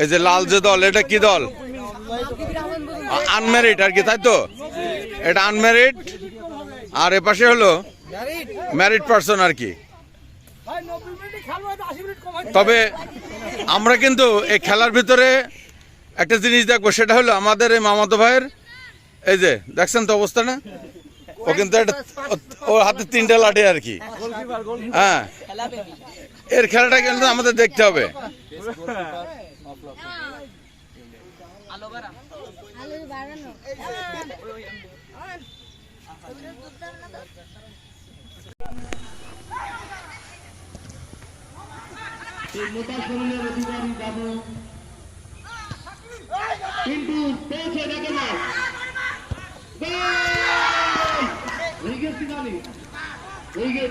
এই যে লাল যে দল, এটা কি দল? আনম্যারিড, আর কি, তাই তো? এটা আনম্যারিড, আর এপাশে হলো ম্যারিড পার্সন, আর কি। তবে আমরা কিন্তু এই খেলার ভিতরে একটা জিনিস দেখব, সেটা হলো আমাদের এই মামাতো ভাইয়ের, এই যে, দেখছেন তো অবস্থা না? ও কিন্তু একটা ওর হাতে তিনটা লাঠি আর কি। হ্যাঁ। এর খেলাটা কিন্তু আমাদের দেখতে হবে। কিন্তু পেয়েছে দেখে না 去哪里？我一个